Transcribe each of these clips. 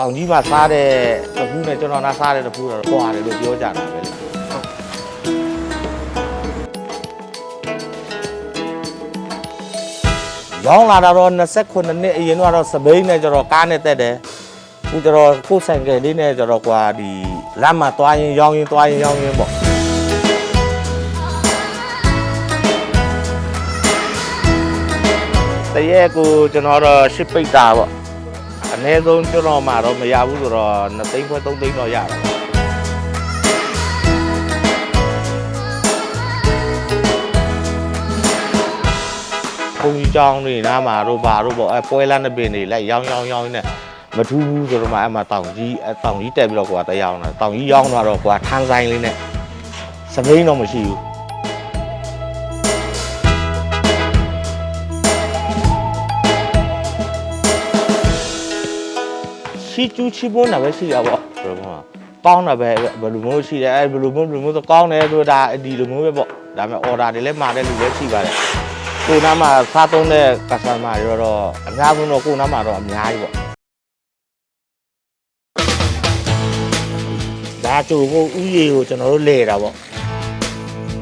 တောင်ကြီးမှာစားတဲ့တပူးနဲ့ကျွန်တော်နားစားတဲ့တပူးတော့ကွာတယ်လို့ပြောကြတာပဲလေရောင်းလာတာတော့29နှစ်အရင်ကတော့စပိန်နဲ့ကျွန်တော်ကားနဲ့တက်တယ်အခုကျွန်တော်ကိုယ်ဆိုင်ကယ်လေးနဲ့ကျွန်တော်ကွာဒီလမ်းမှာသွားရင်ရောင်းရင်သွားရင်ရောင်းရင်ပေါ့တရက်ကိုကျွန်တော်တော့ရှစ်ပိတ်တာပေါ့ အနည်းဆုံးကျွန်တော်မှတော့မရဘူးဆိုတော့2သိန်းခွဲ3သိန်းတော့ရတယ်ပေါ့ဘုံကြီးကျောင်းတွေနားမှာတော့ဘာတော့ပေါ့အဲပွဲလန်းတဲ့ပင်တွေလိုက်ရောင်းရောင်းရောင်းနေမထူးဘူးဆိုတော့မှအဲ့မှာတောင်ကြီးအဲတောင်ကြီးတက်ပြီးတော့ကွာတရောင်းတာတောင်ကြီးရောင်းတော့ကွာထန်းဆိုင်လေးနဲ့စပိန်တော့မရှိဘူး ရှိကျူးချီပွန်းတာပဲရှိတာပေါ့ဘယ်လိုမှကောင်းတာပဲဘယ်လိုမျိုးရှိတယ်အဲဘယ်လိုမျိုးဘယ်လိုမျိုးဆိုကောင်းတယ်ဆိုတာဒီလိုမျိုးပဲပေါ့ဒါပေမဲ့ order တွေလည်းမှာတဲ့လူလည်းရှိပါတယ်ကိုနားမှာစားသုံးတဲ့ customer တွေတော့အများဆုံးတော့ကိုနားမှာတော့အများကြီးပေါ့ဒါကြိုဖို့ဥယေကိုကျွန်တော်တို့လဲတာပေါ့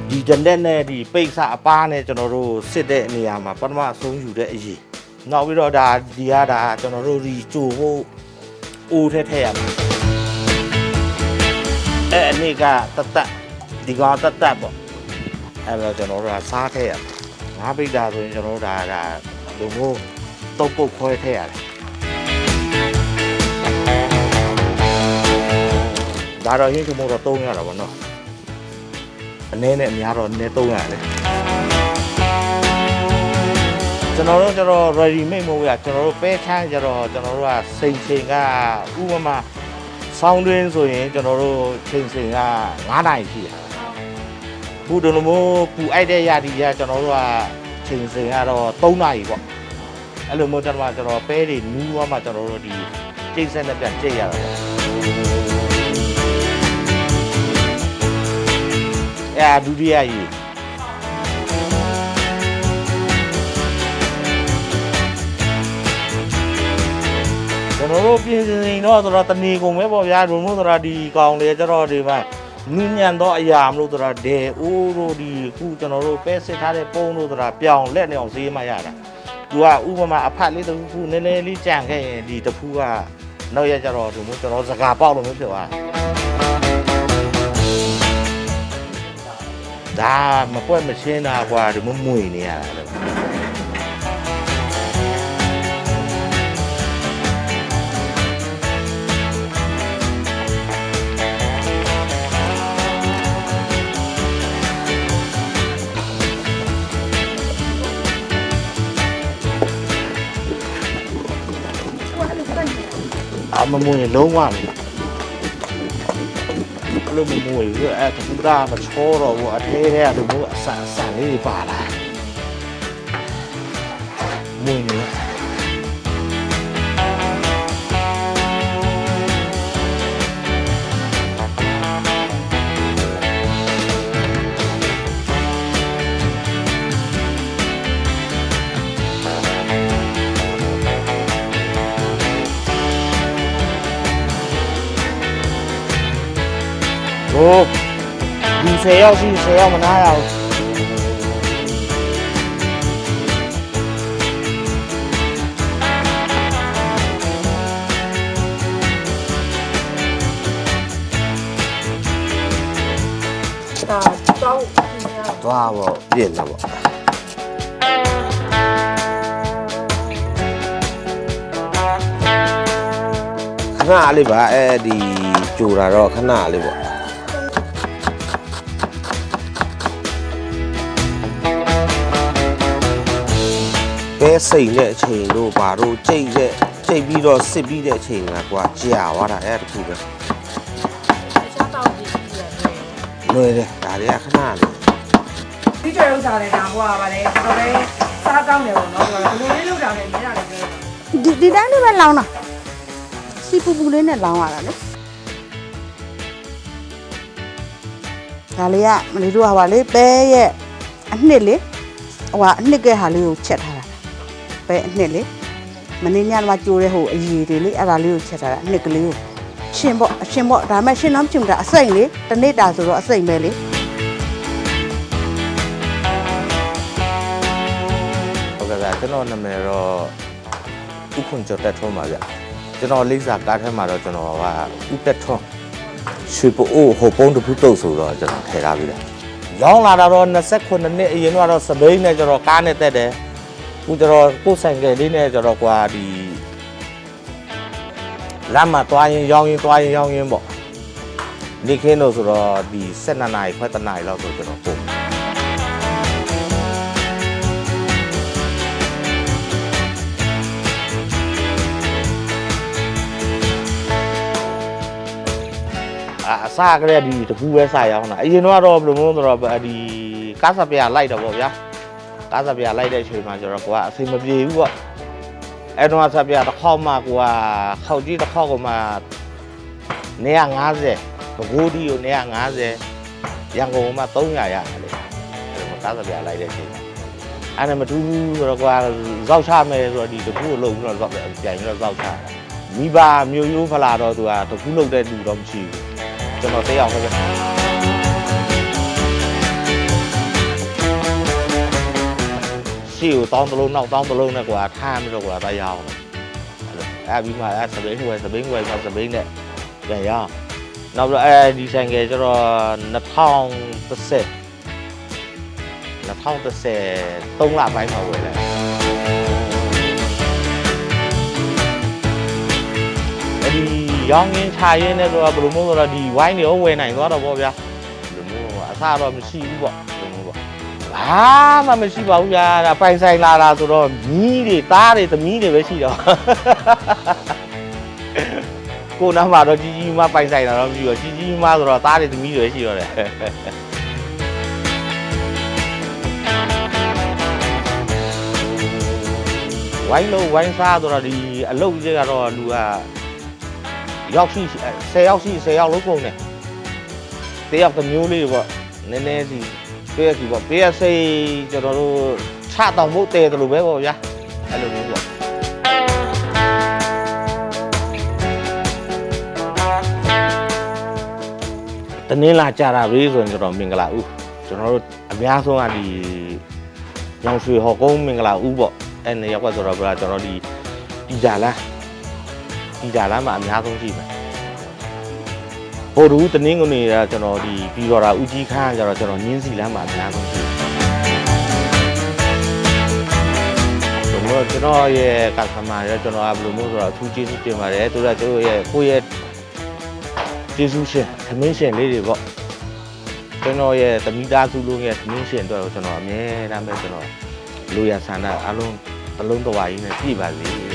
ဒီတလက်နဲ့ဒီပိတ်စအပားနဲ့ကျွန်တော်တို့စစ်တဲ့နေရာမှာပထမအဆုံးယူတဲ့အရေးနောက်ပြီးတော့ဒါဒီကဒါကျွန်တော်တို့ဒီကြိုဖို့ အိုးထဲထည့်ရမယ်အဲအနေကတတ်တတ်ဒီကောင်တတ်တတ်ပေါ့အဲတော့ကျွန်တော်တို့ကစားထည့်ရမယ်ငါးပိတ်တာဆိုရင်ကျွန်တော်တို့ဒါကလူမျိုးတုတ်ပုတ်ခွဲထည့်ရတယ်ဒါတော့ဟင်းကမို့တော့300ရတာပေါ့နော်အနည်းနဲ့အများတော့နည်း300ရတယ် ကျွန်တော်တို့ကျတော့ ready made မဟုတ်ဘူးကျွန်တော်တို့ပဲချမ်းကျတော့ကျွန်တော်တို့ကစိန်ချိန်ကဥပမာဆောင်းတွင်းဆိုရင်ကျွန်တော်တို့ချိန်ချိန်က9နိုင်ရှိတာခုဒီလိုမျိုးပူအိုက်တဲ့ရာဒီကကျွန်တော်တို့ကချိန်ချိန်ကတော့3နိုင်ပေါ့အဲ့လိုမျိုးကျွန်တော်ကကျွန်တော်ပဲတွေနူးသွားမှကျွန်တော်တို့ဒီကျိတ်ဆက်နဲ့ပြန်ကျိတ်ရတာပေါ့အဲ့ဒုတိယကြီး ကျွန်တော်တို့ပြင်စင်တော့ဆိုတော့တဏီကုန်ပဲပေါ့ဗျာဒုံမို့ဆိုတော့ဒီကောင်လေကျတော့ဒီမှာနင်းညံတော့အရာမလို့ဆိုတော့ဒဲအိုးတို့ဒီခုကျွန်တော်တို့ပဲစစ်ထားတဲ့ပုံတို့ဆိုတာပြောင်းလက်နေအောင်ဈေးမှရတာသူကဥပမာအဖတ်လေးတစ်ခုခုနည်းနည်းလေးကြံခဲ့ရင်ဒီတစ်ခုကနောက်ရကျတော့ဒုံမို့ကျွန်တော်စကားပေါက်လို့မျိုးဖြစ်သွားဒါမပွက်မရှင်းတာကွာဒီမမွေနေရတာလေ အမမွေလုံးဝမလို့မမွေဘူးအဲ့တူတာမချောတော့ဘူးအထဲထဲကလူမျိုးအဆန်အဆန်လေးပါလာမွေနေ ဟိုဒီ10ယောက်ရှိ10ယောက်မနာရဘူးဒါတောင်းပြရသွားပေါ့ပြည့်လာပေါ့ခဏလေးပါအဲ့ဒီကြိုတာတော့ခဏလေးပေါ့ ပဲစိတ်တဲ့အချိန်တို့ဘာတို့ကြိတ်တဲ့ကြိတ်ပြီးတော့စစ်ပြီးတဲ့အချိန်ကကွာကြာသွားတာအဲ့တခုပဲချားတောင်းကြည့်ရတယ်လွယ်တယ်ဒါတွေကခဏလေးဒီကျဥစ္စာလည်းဒါဟိုပါလေတော်တော်လေးစားကောင်းတယ်ပေါ့နော်ဘယ်လိုလေးလုပ်တာလဲမြင်ရတယ်ပြောဒီဒီတိုင်းလေးပဲလောင်းတာစီပူပူလေးနဲ့လောင်းရတာလေဒါလေးကမလေးတို့ကဟာလေပဲရဲ့အနှစ်လေဟိုကအနှစ်ကဲဟာလေးကိုချက်ထားတာ ပဲအနှစ်လေမင်းညကကြိုးတဲ့ဟိုအရီတွေလေအဲ့ဒါလေးကိုချက်ထားတာနှစ်ကလေးကိုရှင်ပေါ့အရှင်ပေါ့ဒါမှရှင်တော့ပြုံတာအစိမ့်လေတစ်နေ့တာဆိုတော့အစိမ့်ပဲလေဟုတ်ကဲ့ဗျာကျွန်တော်နာမည်တော့ဥခွန်ကျော်တက်ထုံးပါဗျကျွန်တော်လိပ်စာကားထဲမှာတော့ကျွန်တော်ကဥတက်ထုံးရွှေပိုးဟိုပုံးတစ်ခုတုပ်ဆိုတော့ကျွန်တော်ထည့်ထားပြီဗျရောင်းလာတာတော့29နှစ်အရင်ကတော့စပိန်နဲ့ကျွန်တော်ကားနဲ့တက်တယ်အ ခုကျွန်တော်ကိုယ်ဆိုင်ကယ်လေးနဲ့ကျွန်တော်ကွာဒီလမ်းမှာတွားရင်ရောင်းရင်တွားရင်ရောင်းရင်ပေါ့နေခင်းလို့ဆိုတော့ဒီ7နာရီခွဲတနာရီလောက်ဆိုကျွန်တော်ပို့အအစားကလေးဒီတကူပဲစားရောက်တာအရင်တော့ဘယ်လိုမျိုးဆိုတော့ဒီကားစပြလိုက်တော့ဗောဗျာ ကားစပြလိုက်တဲ့အချိန်မှာကျတော့ကိုကအစိမ်မပြေဘူးပေါ့အဲ့တော့စပြတစ်ခေါက်မှကိုကခေါက်ကြီးတစ်ခေါက်ကမှ150ဘကိုးဒီကို150ရန်ကုန်မှာ300ရတယ်လေအဲ့တော့ကားစပြလိုက်တဲ့အချိန်အဲ့ဒါမတူဘူးဆိုတော့ကိုကဇောက်ချမယ်ဆိုတော့ဒီတကူကိုလုံပြီးတော့ဇောက်ပြန်ပြီးတော့ဇောက်ချတာမိဘမျိုးရိုးဖလာတော့သူကတကူလုံတဲ့လူတော့မရှိဘူးကျွန်တော်တက်အောင်ပဲ စီကိုတောင်းတလုံးနောက်တောင်းတလုံးနဲ့ကွာထားပြီးတော့ကွာတရအောင်အဲ့လိုအဲ့ပြီးမှအဲ့စပိန်ဝယ်စပိန်ဝယ်မှစပိန်နဲ့ပြန်ရအောင်နောက်ပြီးတော့အဲဒီဆိုင်ကကျတော့2010 2010 3လပိုင်းမှာဝယ်လိုက်အဲ့ဒီရောင်းရင်းချရင်းနဲ့ဆိုတာဘယ်လိုမျိုးဆိုတော့ဒီဝိုင်းတွေရောဝယ်နိုင်သွားတော့ဗောဗျာဘယ်လိုမျိုးပေါ့အဆတော့မရှိဘူးပေါ့ဘယ်လိုမျိုးပေါ့ ဘာမှမရှိပါဘူးဗျာဒါပိုင်ဆိုင်လာတာဆိုတော့မြီးတွေသားတွေသမီးတွေပဲရှိတော့ကိုနားမှာတော့ကြီးကြီးမပိုင်ဆိုင်တာတော့မရှိဘူးကြီးကြီးမဆိုတော့သားတွေသမီးတွေပဲရှိတော့တယ်ဝိုင်းလို့ဝိုင်းစားဆိုတော့ဒီအလုတ်ကြီးကတော့လူကရောက်ရှိ10ယောက်ရှိ10ယောက်လုံးကုန်တယ်တယောက်တစ်မျိုးလေးပေါ့နည်းနည်းစီ ပေးရစီပေါ့ပေးရစိတ်ကျွန်တော်တို့ချတောင်ဖို့တဲတယ်လို့ပဲပေါ့ဗျာအဲ့လိုမျိုးပေါ့တနင်္လာကြာတာပဲဆိုရင်ကျွန်တော်မင်္ဂလာဦးကျွန်တော်တို့အများဆုံးကဒီရောင်ရွှေဟော်ကုန်းမင်္ဂလာဦးပေါ့အဲ့နေရောက်ကဆိုတော့ဗျာကျွန်တော်ဒီဒီဂျာလားဒီဂျာလားမှာအများဆုံးရှိမယ် ဟိုဒူးတနင်းကုန်နေတာကျွန်တော်ဒီပြီးတော့တာဦးကြီးခန်းကကျတော့ကျွန်တော်ညင်းစီလမ်းမှာအများဆုံးရှိတယ်ကျွန်တော်ကျွန်တော်ရဲ့ကစတမာရဲ့ကျွန်တော်ကဘယ်လိုမျိုးဆိုတော့အထူးကျေးဇူးတင်ပါတယ်သူကကျွန်တော်ရဲ့ကိုယ့်ရဲ့ကျေးဇူးရှင်သမင်းရှင်လေးတွေပေါ့ကျွန်တော်ရဲ့တမိသားစုလုံးရဲ့သမင်းရှင်အတွက်ကိုကျွန်တော်အမြဲတမ်းပဲကျွန်တော်လူရဆန္ဒအလုံးအလုံးတော်ဝါကြီးနဲ့ပြည့်ပါစေ